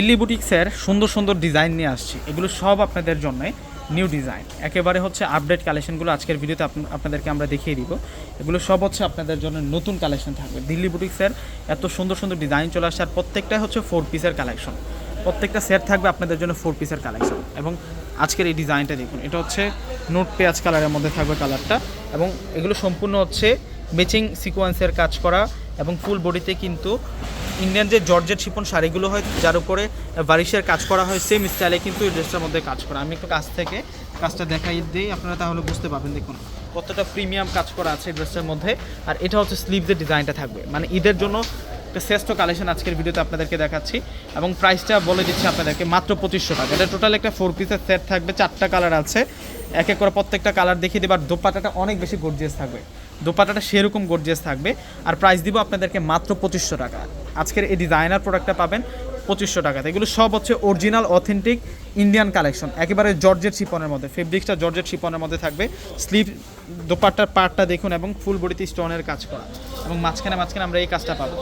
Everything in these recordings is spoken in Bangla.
দিল্লি বুটিক্সের সুন্দর সুন্দর ডিজাইন নিয়ে আসছি। এগুলো সব আপনাদের জন্য নিউ ডিজাইন একেবারে হচ্ছে আপডেট কালেকশনগুলো আজকের ভিডিওতে আপ- আপনাদেরকে আমরা দেখিয়ে দিব। এগুলো সব হচ্ছে আপনাদের জন্য নতুন কালেকশন থাকবে। দিল্লি বুটিক্সের এত সুন্দর সুন্দর ডিজাইন চলে আসছে আর প্রত্যেকটাই হচ্ছে ফোর পিসের কালেকশন প্রত্যেকটা সেট থাকবে আপনাদের জন্য ফোর পিসের কালেকশন এবং আজকের এই ডিজাইনটা দেখুন, এটা হচ্ছে নোট পেঁয়াজ কালারের মধ্যে থাকবে কালারটা এবং এগুলো সম্পূর্ণ হচ্ছে ম্যাচিং সিকোয়েন্সের কাজ করা এবং ফুল বডিতে কিন্তু ইন্ডিয়ান যে জর্জেট শিপন শাড়িগুলো হয়, যার উপরে বারিশের কাজ করা হয় সেম স্টাইলে কিন্তু এই ড্রেসটার মধ্যে কাজ করা। আমি একটু কাছ থেকে কাজটা দেখাই দিই, আপনারা তাহলে বুঝতে পারবেন, দেখুন কতটা প্রিমিয়াম কাজ করা আছে এই ড্রেসটার মধ্যে। আর এটা হচ্ছে স্লিভসের ডিজাইনটা থাকবে। মানে ঈদের জন্য একটা শ্রেষ্ঠ কালেকশন আজকের ভিডিওতে আপনাদেরকে দেখাচ্ছি। এবং প্রাইসটা বলে দিচ্ছি আপনাদেরকে মাত্র পঁচিশশো টাকা। এটা টোটাল একটা ফোর পিসের সেট থাকবে, চারটা কালার আছে। এক এক করে প্রত্যেকটা কালার দেখিয়ে দেবার দোপাটাটা অনেক বেশি গর্জিয়াস থাকবে। দোপাটাটা সেরকম গর্জিয়াস থাকবে। আর প্রাইস দিব আপনাদেরকে মাত্র পঁচিশশো টাকা। আজকের এই ডিজাইনার প্রোডাক্টটা পাবেন পঁচিশশো টাকাতে। এগুলো সব হচ্ছে অরিজিনাল অথেন্টিক ইন্ডিয়ান কালেকশন একেবারে জর্জেট শিপনের মধ্যে। ফেব্রিক্সটা জর্জেট শিপনের মধ্যে থাকবে। স্লিভ দোপাট্টার পার্টটা দেখুন এবং ফুল বডিতে স্টোনের কাজ করা। এবং মাঝখানে মাঝখানে আমরা এই কাজটা পাবো।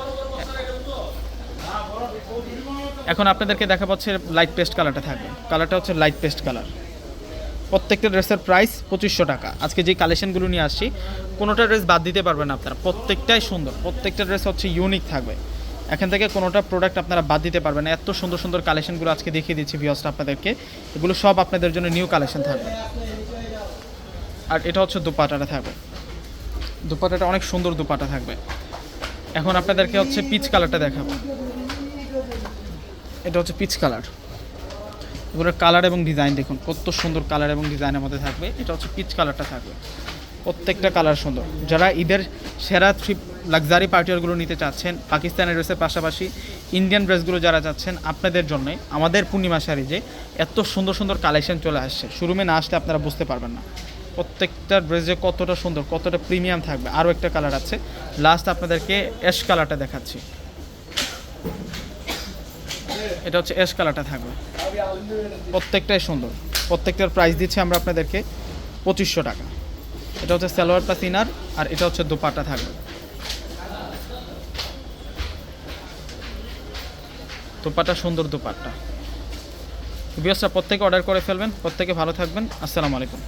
এখন আপনাদেরকে দেখা পাচ্ছে লাইট পেস্ট কালারটা থাকবে। কালারটা হচ্ছে লাইট পেস্ট কালার প্রত্যেকটা ড্রেসের প্রাইস পঁচিশশো টাকা। আজকে যে কালেকশনগুলো নিয়ে আসছি, কোনোটা ড্রেস বাদ দিতে পারবেন আপনারা। প্রত্যেকটাই সুন্দর। প্রত্যেকটা ড্রেস হচ্ছে ইউনিক থাকবে। এখান থেকে কোনোটা প্রোডাক্ট আপনারা বাদ দিতে পারবেন এত সুন্দর সুন্দর কালেকশনগুলো আজকে দেখিয়ে দিচ্ছি ভিওসটা আপনাদেরকে। এগুলো সব আপনাদের জন্য নিউ কালেকশন থাকবে। আর এটা হচ্ছে দুপাটাটা থাকবে। দুপাটাটা অনেক সুন্দর দুপাটা থাকবে। এখন আপনাদেরকে হচ্ছে পিচ কালারটা দেখাবো। এটা হচ্ছে পিচ কালার এগুলোর কালার এবং ডিজাইন দেখুন, কত সুন্দর কালার এবং ডিজাইনের মধ্যে থাকবে। এটা হচ্ছে পিচ কালারটা থাকবে। প্রত্যেকটা কালার সুন্দর। যারা ঈদের সেরা থ্রি লাক্সারি পার্টিয়ারগুলো নিতে চাচ্ছেন পাকিস্তানের ড্রেসের পাশাপাশি ইন্ডিয়ান ড্রেসগুলো যারা চাচ্ছেন, আপনাদের জন্য আমাদের পূর্ণিমা শাড়ি যে এত সুন্দর সুন্দর কালেকশন চলে আসছে। শোরুমে না আসলে আপনারা বুঝতে পারবেন না। প্রত্যেকটা ড্রেস যে কতটা সুন্দর, কতটা প্রিমিয়াম থাকবে, আরও একটা কালার আছে। লাস্ট আপনাদেরকে অ্যাশ কালারটা দেখাচ্ছি। এটা হচ্ছে অ্যাশ কালারটা থাকবে। প্রত্যেকটাই সুন্দর। প্রত্যেকটার প্রাইস দিচ্ছি আমরা আপনাদেরকে পঁচিশশো টাকা। এটা হচ্ছে সালোয়ার প্লাস ইনার আর এটা হচ্ছে দোপাট্টা থাকবে। দোপাট্টা, সুন্দর দোপাট্টা। বিয়সটা প্রত্যেকে অর্ডার করে ফেলবেন। প্রত্যেকে ভালো থাকবেন। আসসালামু আলাইকুম।